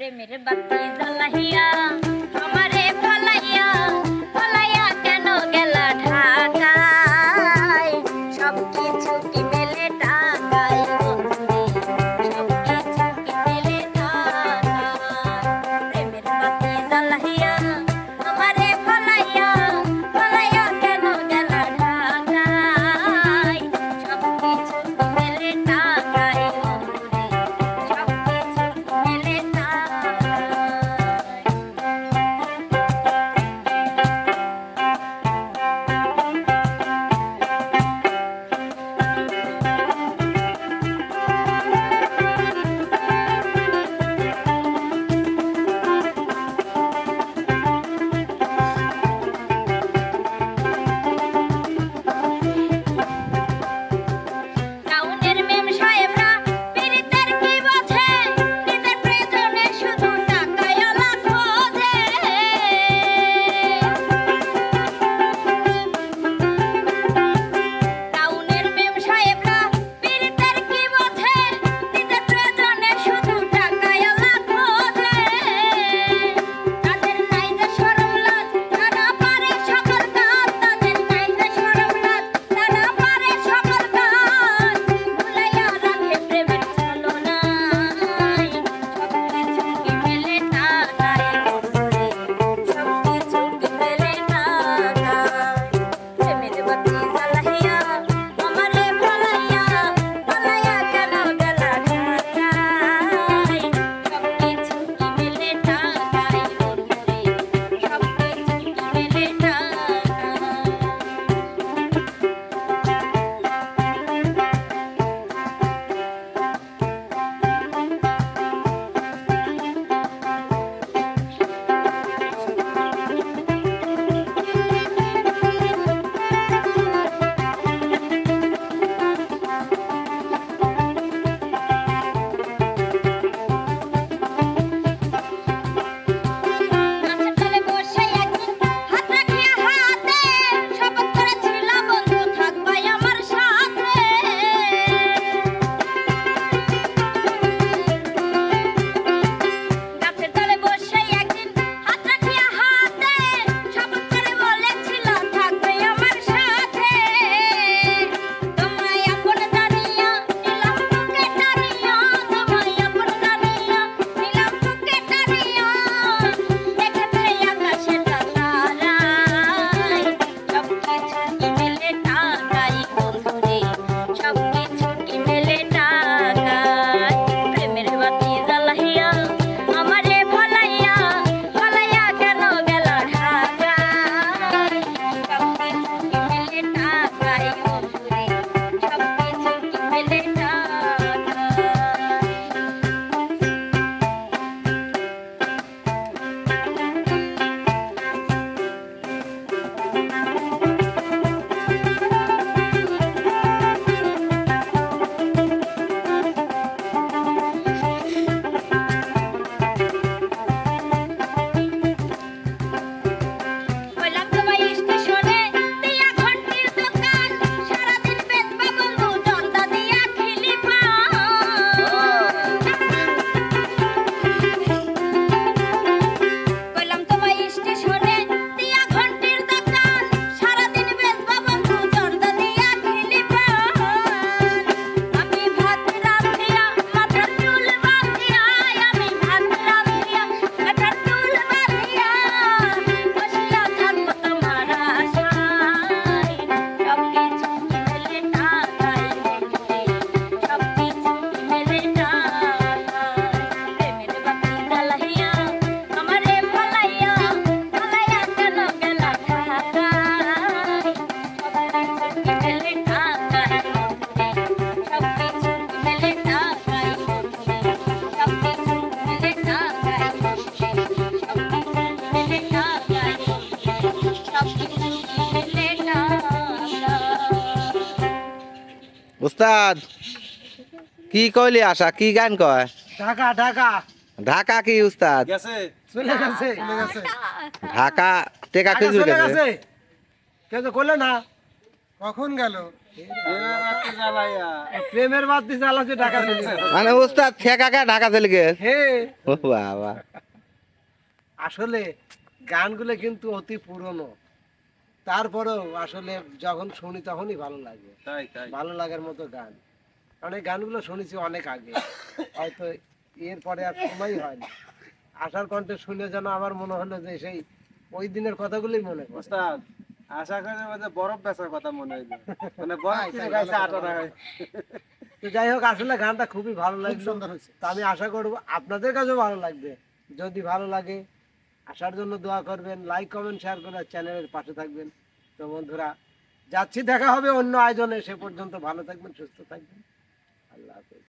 मेरे बत्ती जलहिया উস্তাদ কি কইলি আশা? কি গান কয়? ঢাকা ঢাকা। ঢাকা কি উস্তাদ? গেছে। চলে গেছে চলে গেছে। ঢাকা টেকা কি গেছে। কেউ কইলো না? কখন গেল? প্রেমের বাদ ঢাকা চলে মানে উস্তাদ ঠেকা কা ঢাকা চলে গেছে? হে। বাবা। আসলে গানগুলো কিন্তু অতি পুরনো। তারপরেও আসলে যখন শুনি তখনই ভালো লাগে। ভালো লাগার মতো গান। কারণ এই গানগুলো শুনেছি অনেক আগে। হয়তো এরপরে আর সময় হয়নি। আশার কণ্ঠে শুনে যেন আমার মনে হলো যে সেই ওই দিনের কথাগুলোই মনে ওস্তাদ আশা করে মধ্যে বরফ বেচার কথা মনে হইল। মানে বরফ কিনে খাইছে আটা তো যাই হোক আসলে গানটা খুবই ভালো লাগল। তো আমি আশা করব আপনাদের কাছেও ভালো লাগবে। যদি ভালো লাগে আসার জন্য দোয়া করবেন লাইক কমেন্ট শেয়ার করে চ্যানেলের পাশে থাকবেন। তো বন্ধুরা, যাচ্ছি, দেখা হবে অন্য আয়োজনে। সে পর্যন্ত ভালো থাকবেন, সুস্থ থাকবেন।